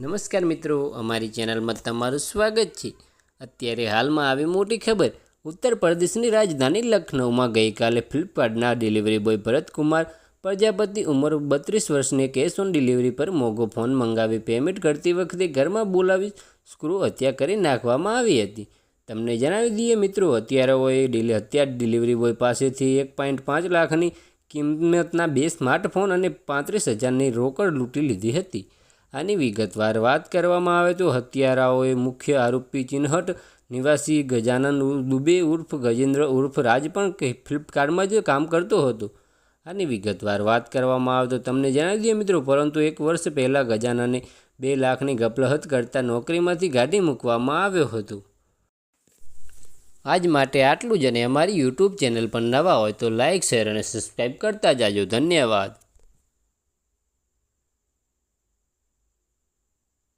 નમસ્કાર મિત્રો, અમારી ચેનલમાં તમારું સ્વાગત છે. અત્યારે હાલમાં આવી મોટી ખબર, ઉત્તર પ્રદેશની રાજધાની લખનૌમાં ગઈકાલે ફ્લિપકાર્ટના ડિલિવરી બોય ભરતકુમાર, પ્રજાપતિ ઉંમર બત્રીસ વર્ષને કેશ ઓન ડિલિવરી પર મોગો ફોન મંગાવી પેમેન્ટ કરતી વખતે ઘરમાં બોલાવી સ્ક્રૂ હત્યા કરી નાખવામાં આવી હતી. તમને જણાવી દઈએ મિત્રો, હત્યારાઓએ ડિલે હત્યા ડિલિવરી બોય પાસેથી એક પોઈન્ટ પાંચ લાખની કિંમતના બે સ્માર્ટફોન અને પાંત્રીસ હજારની રોકડ લૂંટી લીધી હતી. આની વિગતવાર વાત કરવામાં આવે તો હત્યારાઓએ મુખ્ય આરોપી ચિન્હટ નિવાસી ગજાનન દુબે ઉર્ફ ગજેન્દ્ર ઉર્ફ રાજ પણ ફ્લિપકાર્ટમાં જ કામ કરતો હતો. આની વિગતવાર વાત કરવામાં આવે તો તમને જણાવી દઈએ મિત્રો, પરંતુ એક વર્ષ પહેલાં ગજાનને બે લાખની ગપલહત કરતાં નોકરીમાંથી કાઢી મૂકવામાં આવ્યો હતો. આજ માટે આટલું જ અને અમારી યુટ્યુબ ચેનલ પર નવા હોય તો લાઇક શેર અને સબસ્ક્રાઈબ કરતા જાજો. ધન્યવાદ.